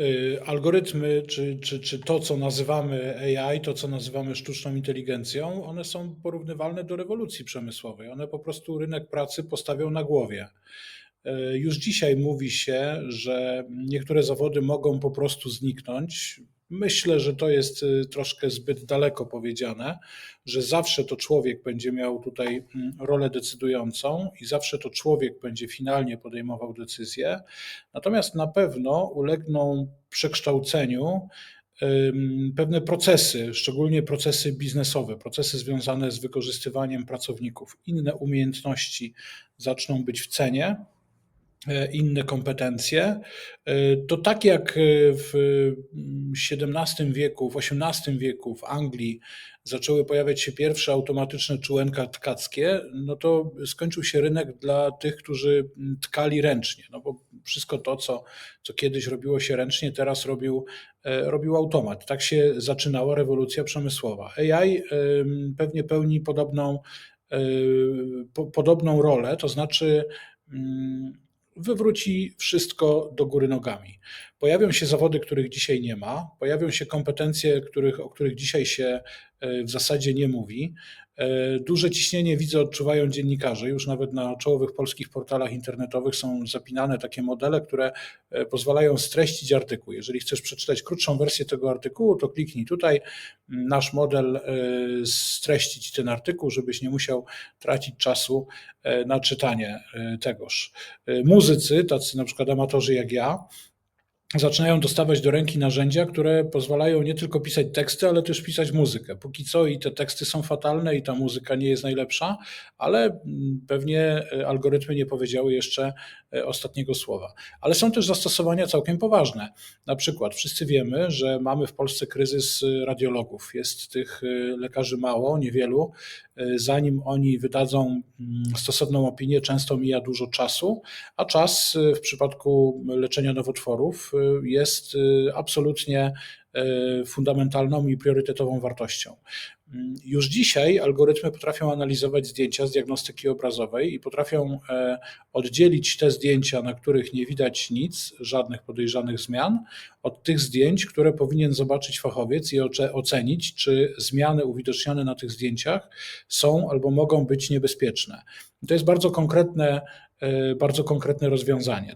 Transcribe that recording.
Y, algorytmy, czy, czy, czy to, co nazywamy AI, to, co nazywamy sztuczną inteligencją, one są porównywalne do rewolucji przemysłowej. One po prostu rynek pracy postawią na głowie. Y, już dzisiaj mówi się, że niektóre zawody mogą po prostu zniknąć. Myślę, że to jest y, troszkę zbyt daleko powiedziane, że zawsze to człowiek będzie miał tutaj mm, rolę decydującą i zawsze to człowiek będzie finalnie podejmował decyzje. Natomiast na pewno ulegną przekształceniu pewne procesy, szczególnie procesy biznesowe, procesy związane z wykorzystywaniem pracowników. Inne umiejętności zaczną być w cenie E, inne kompetencje. E, to tak jak w XVII wieku, w XVIII wieku w Anglii zaczęły pojawiać się pierwsze automatyczne czułenka tkackie, no to skończył się rynek dla tych, którzy tkali ręcznie. No bo wszystko to, co, co kiedyś robiło się ręcznie, teraz robił, e, robił automat. Tak się zaczynała rewolucja przemysłowa. AI pewnie pełni podobną, podobną rolę, to znaczy mm, wywróci wszystko do góry nogami. Pojawią się zawody, których dzisiaj nie ma, pojawią się kompetencje, których, o których dzisiaj się e, w zasadzie nie mówi. E, duże ciśnienie widzę, odczuwają dziennikarze. Już nawet na czołowych polskich portalach internetowych są zapinane takie modele, które e, pozwalają streścić artykuł. Jeżeli chcesz przeczytać krótszą wersję tego artykułu, to kliknij tutaj. Nasz model streścić ten artykuł, żebyś nie musiał tracić czasu na czytanie tegoż. Muzycy, tacy na przykład amatorzy jak ja, zaczynają dostawać do ręki narzędzia, które pozwalają nie tylko pisać teksty, ale też pisać muzykę. Póki co i te teksty są fatalne i ta muzyka nie jest najlepsza, ale mm, pewnie e, algorytmy nie powiedziały jeszcze e, ostatniego słowa. Ale są też zastosowania całkiem poważne. Na przykład wszyscy wiemy, że mamy w Polsce kryzys e, radiologów. Jest tych lekarzy mało, niewielu. Zanim oni wydadzą mm, stosowną opinię, często mija dużo czasu, a czas w przypadku leczenia nowotworów jest y, absolutnie y, fundamentalną i priorytetową wartością. Mm, już dzisiaj algorytmy potrafią analizować zdjęcia z diagnostyki obrazowej i potrafią e, oddzielić te zdjęcia, na których nie widać nic, żadnych podejrzanych zmian, od tych zdjęć, które powinien zobaczyć fachowiec i ocenić, czy zmiany uwidocznione na tych zdjęciach są albo mogą być niebezpieczne. to jest bardzo konkretne, e, bardzo konkretne rozwiązanie.